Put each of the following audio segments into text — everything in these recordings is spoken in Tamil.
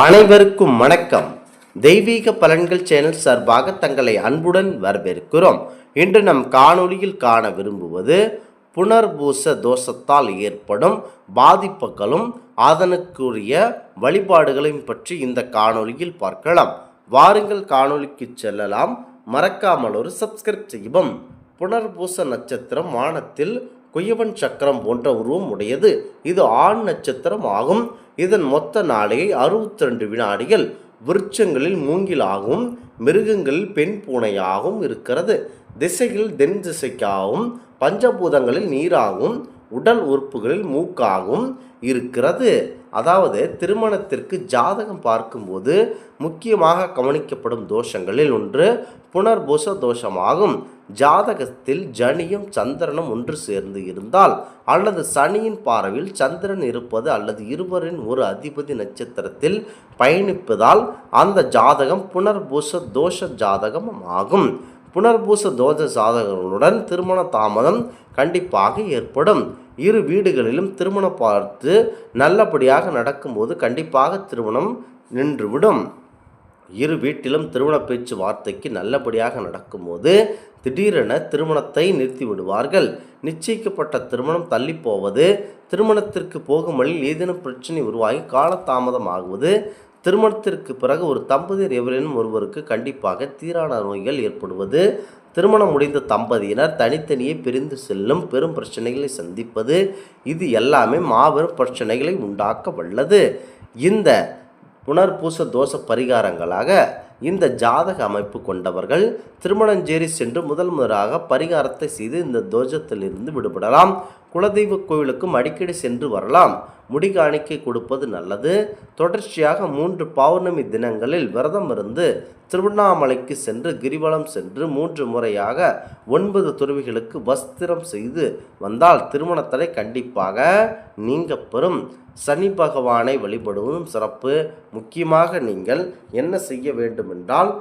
அனைவருக்கும் வணக்கம். தெய்வீக பலன்கள் சேனல் சார்பாக தங்களை அன்புடன் வரவேற்கிறோம். இன்று நம் காணொளியில் காண விரும்புவது புனர்பூச தோஷத்தால் ஏற்படும் பாதிப்புகளும் அதனுக்குரிய வழிபாடுகளையும் பற்றி இந்த காணொளியில் பார்க்கலாம். வாருங்கள் காணொளிக்கு செல்லலாம். மறக்காமல் ஒரு சப்ஸ்கிரைப் செய்யவும். புனர்பூச நட்சத்திரம் வானத்தில் குயவன் சக்கரம் போன்ற உருவம் உடையது. இது ஆண் நட்சத்திரம் ஆகும். இதன் மொத்த நாளையை அறுபத்தி ரெண்டு வினாடிகள். விருட்சங்களில் மூங்கிலாகவும் மிருகங்களில் பெண் பூனையாகவும் இருக்கிறது. திசைகள் தென் திசைக்காகவும் பஞ்சபூதங்களில் நீராகவும் உடல் உறுப்புகளில் மூக்காகவும் இருக்கிறது. அதாவது திருமணத்திற்கு ஜாதகம் பார்க்கும்போது முக்கியமாக கவனிக்கப்படும் தோஷங்களில் ஒன்று புனர்பூச தோஷமாகும். ஜாதகத்தில் ஜனியும் சந்திரனும் ஒன்று சேர்ந்து இருந்தால் அல்லது சனியின் பார்வையில் சந்திரன் இருப்பது அல்லது இருவரின் ஒரு அதிபதி நட்சத்திரத்தில் பயணிப்பதால் அந்த ஜாதகம் புனர்பூச தோஷ ஜாதகம் ஆகும். புனர்பூச தோஷ ஜாதகங்களுடன் திருமண தாமதம் கண்டிப்பாக ஏற்படும். இரு வீடுகளிலும் திருமணம் பார்த்து நல்லபடியாக நடக்கும்போது கண்டிப்பாக திருமணம் நின்றுவிடும். இரு வீட்டிலும் திருமண பேச்சு வார்த்தைக்கு நல்லபடியாக நடக்கும்போது திடீரென திருமணத்தை நிறுத்தி விடுவார்கள் நிச்சயிக்கப்பட்ட திருமணம் தள்ளி போவது திருமணத்திற்கு போகும் வழியில் ஏதேனும் பிரச்சனை உருவாகி காலதாமதம் ஆகுவது திருமணத்திற்கு பிறகு ஒரு தம்பதியர் எவரேனும் ஒருவருக்கு கண்டிப்பாக தீரான நோய்கள் ஏற்படுவது திருமணம் முடிந்த தம்பதியினர் தனித்தனியே பிரிந்து செல்லும் பெரும் பிரச்சனைகளை சந்திப்பது இது எல்லாமே மாபெரும் பிரச்சனைகளை உண்டாக்க வல்லது. இந்த புனர்பூச தோஷ பரிகாரங்களாக இந்த ஜாதக அமைப்பு கொண்டவர்கள் திருமணஞ்சேரி சென்று முதல் முதலாக பரிகாரத்தை செய்து இந்த தோஷத்திலிருந்து விடுபடலாம். குலதெய்வ கோவிலுக்கும் அடிக்கடி சென்று வரலாம். முடி காணிக்கை கொடுப்பது நல்லது. தொடர்ச்சியாக மூன்று பௌர்ணமி தினங்களில் விரதம் இருந்து திருவண்ணாமலைக்கு சென்று கிரிவலம் சென்று மூன்று முறையாக ஒன்பது துறவிகளுக்கு வஸ்திரம் செய்து வந்தால் திருமணத்தடை கண்டிப்பாக நீங்க பெறும். சனி பகவானை வழிபடுவதும் சிறப்பு. முக்கியமாக நீங்கள் என்ன செய்ய வேண்டுமென்றால்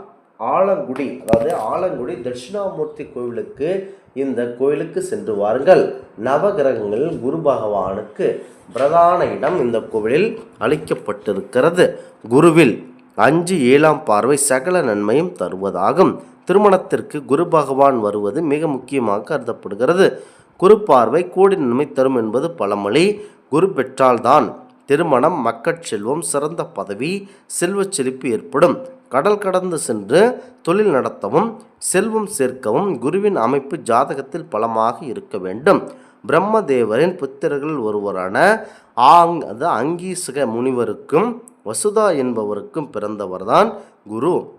ஆலங்குடி அதாவது ஆலங்குடி தட்சிணாமூர்த்தி கோவிலுக்கு இந்த கோயிலுக்கு சென்று வாருங்கள். நவகிரகங்களில் குரு பகவானுக்கு பிரதான இடம் இந்த கோவிலில் அளிக்கப்பட்டிருக்கிறது. குருவில் அஞ்சு ஏழாம் பார்வை சகல நன்மையும் தருவதாகும். திருமணத்திற்கு குரு பகவான் வருவது மிக முக்கியமாக கருதப்படுகிறது. குரு பார்வை கோடி நன்மை தரும் என்பது பழமொழி. குரு பெற்றால்தான் திருமணம் மக்கட் செல்வம் சிறந்த பதவி செல்வச் செழிப்பு ஏற்படும். கடல் கடந்து சென்று தொழில் நடத்தவும் செல்வம் சேர்க்கவும் குருவின் அமைப்பு ஜாதகத்தில் பலமாக இருக்க வேண்டும். பிரம்மதேவரின் புத்திரர்கள் ஒருவரான ஆங் அது அங்கீசுக முனிவருக்கும் வசுதா என்பவருக்கும் பிறந்தவர்தான் குரு.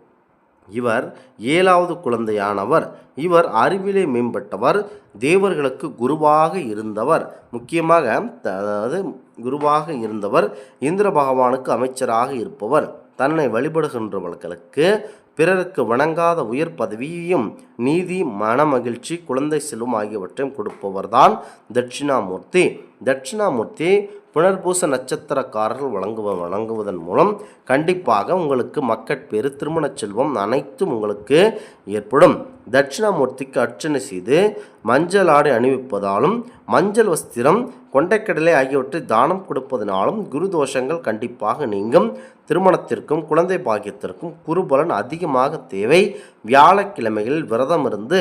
இவர் ஏழாவது குழந்தையானவர். இவர் அறிவிலே மேம்பட்டவர் தேவர்களுக்கு குருவாக இருந்தவர். முக்கியமாக த- அதாவது குருவாக இருந்தவர் இந்திர பகவானுக்கு அமைச்சராக இருப்பவர். தன்னை வழிபடுகின்றவர்களுக்கு பிறருக்கு வணங்காத உயர் பதவியையும் நீதி மனமகிழ்ச்சி குழந்தை செல்வம் ஆகியவற்றையும் கொடுப்பவர்தான் தட்சிணாமூர்த்தி. தட்சிணாமூர்த்தி புனர்பூச நட்சத்திரக்காரர்கள் வழங்குவ வழங்குவதன் மூலம் கண்டிப்பாக உங்களுக்கு மக்கட்பேறு திருமணச் செல்வம் அனைத்தும் உங்களுக்கு ஏற்படும். தட்சிணாமூர்த்திக்கு அர்ச்சனை செய்து மஞ்சள் ஆடை அணிவிப்பதாலும் மஞ்சள் வஸ்திரம் கொண்டைக்கடலை ஆகியவற்றை தானம் கொடுப்பதனாலும் குரு தோஷங்கள் கண்டிப்பாக நீங்கும். திருமணத்திற்கும் குழந்தை பாக்கியத்திற்கும் குருபலன் அதிகமாக தேவை. வியாழக்கிழமைகளில் விரதம் இருந்து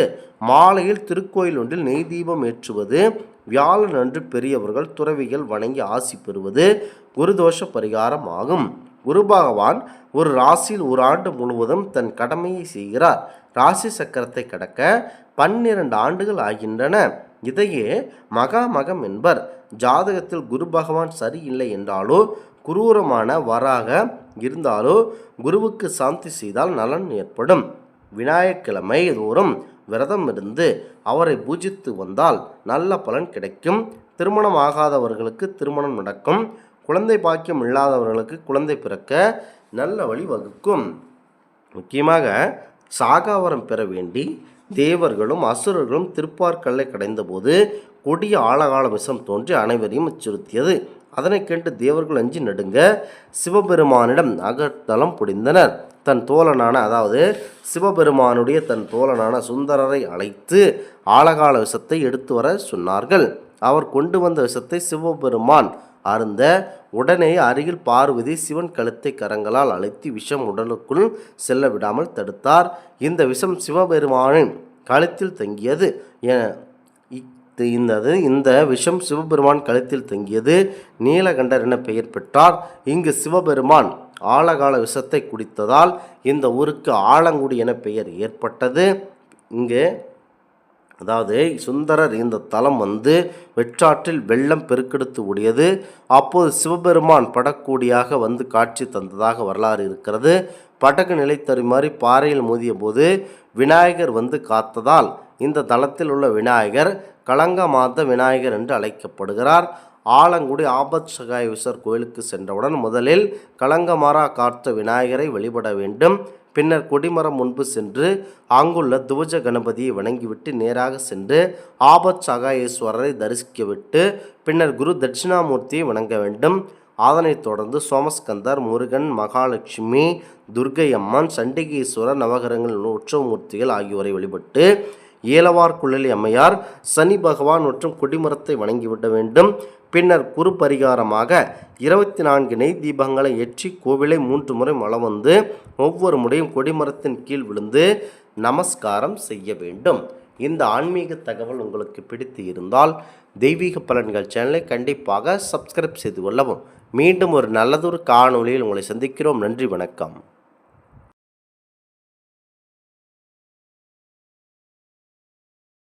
மாலையில் திருக்கோயில் ஒன்றில் நெய் தீபம் ஏற்றுவது வியாழன் அன்று பெரியவர்கள் துறவிகள் வணங்கி ஆசி பெறுவது குருதோஷ பரிகாரம் ஆகும். குரு பகவான் ஒரு ராசியில் ஒரு ஆண்டு முழுவதும் தன் கடமையை செய்கிறார். ராசி சக்கரத்தை கடக்க பன்னிரண்டு ஆண்டுகள் ஆகின்றன. இதையே மகாமகம் என்பர். ஜாதகத்தில் குரு பகவான் சரியில்லை என்றாலோ குரூரமான வராக இருந்தாலோ குருவுக்கு சாந்தி செய்தால் நலன் ஏற்படும். விநாயகிழமை தோறும் விரதம் இருந்து அவரை பூஜித்து வந்தால் நல்ல பலன் கிடைக்கும். திருமணம் ஆகாதவர்களுக்கு திருமணம் நடக்கும். குழந்தை பாக்கியம் இல்லாதவர்களுக்கு குழந்தை பிறக்க நல்ல வழி வகுக்கும். முக்கியமாக சாகாவரம் பெற வேண்டி தேவர்களும் அசுரர்களும் திருப்பார்கல்லை கடைந்தபோது கொடிய ஆழகால விஷம் தோன்றி அனைவரையும் அச்சுறுத்தியது. அதனை கேட்டு தேவர்கள் அஞ்சி நடுங்க சிவபெருமானிடம் அகத்தலம் புடிந்தனர். தன் தோழனான அதாவது சிவபெருமானுடைய தன் தோழனான சுந்தரரை அழைத்து ஆழகால விஷத்தை எடுத்து வர சொன்னார்கள். அவர் கொண்டு வந்த விஷத்தை சிவபெருமான் அருந்த உடனே அருகில் பார்வதி சிவன் கழுத்தை கரங்களால் அழுத்தி விஷம் உடலுக்குள் செல்ல விடாமல் தடுத்தார். இந்த விஷம் சிவபெருமானின் கழுத்தில் தங்கியது. எ- இந்தது இந்த விஷம் சிவபெருமான் கழுத்தில் தங்கியது. நீலகண்டர் என பெயர் பெற்றார். இங்கு சிவபெருமான் ஆழகால விஷத்தை குடித்ததால் இந்த ஊருக்கு ஆலங்குடி என பெயர் ஏற்பட்டது. இங்கு அதாவது சுந்தரர் இந்த தலம் வந்து வெற்றாற்றில் வெள்ளம் பெருக்கெடுத்து ஓடியது. அப்போது சிவபெருமான் படக்கூடியாக வந்து காட்சி தந்ததாக வரலாறு இருக்கிறது. படகு நிலை தருமாறி பாறையில் மோதிய போது விநாயகர் வந்து காத்ததால் இந்த தலத்தில் உள்ள விநாயகர் களங்கமாத விநாயகர் என்று அழைக்கப்படுகிறார். ஆலங்குடி ஆபத் சகாயேஸ்வர் கோயிலுக்கு சென்றவுடன் முதலில் கலங்கமாரா காத்த விநாயகரை வழிபட வேண்டும். பின்னர் கொடிமரம் முன்பு சென்று அங்குள்ள துவஜ கணபதியை வணங்கிவிட்டு நேராக சென்று ஆபத் சகாயேஸ்வரரை தரிசிக்கவிட்டு பின்னர் குரு தட்சிணாமூர்த்தியை வணங்க வேண்டும். அதனைத் தொடர்ந்து சோமஸ்கந்தர் முருகன் மகாலட்சுமி துர்க்கை அம்மன் சண்டிகேஸ்வரர் நவகரங்கள் உற்சவமூர்த்திகள் ஆகியோரை வழிபட்டு ஏலவார் குழலி அம்மையார் சனி பகவான் மற்றும் கொடிமரத்தை வணங்கிவிட வேண்டும். பின்னர் குரு பரிகாரமாக இருபத்தி நான்கு நெய் தீபங்களை ஏற்றி கோவிலை மூன்று முறை மலம் வந்து ஒவ்வொரு முறையும் கொடிமரத்தின் கீழ் விழுந்து நமஸ்காரம் செய்ய வேண்டும். இந்த ஆன்மீக தகவல் உங்களுக்கு பிடித்து இருந்தால் தெய்வீக பலன்கள் சேனலை கண்டிப்பாக சப்ஸ்கிரைப் செய்து கொள்ளவும். மீண்டும் ஒரு நல்லதொரு காணொளியில் உங்களை சந்திக்கிறோம். நன்றி வணக்கம்.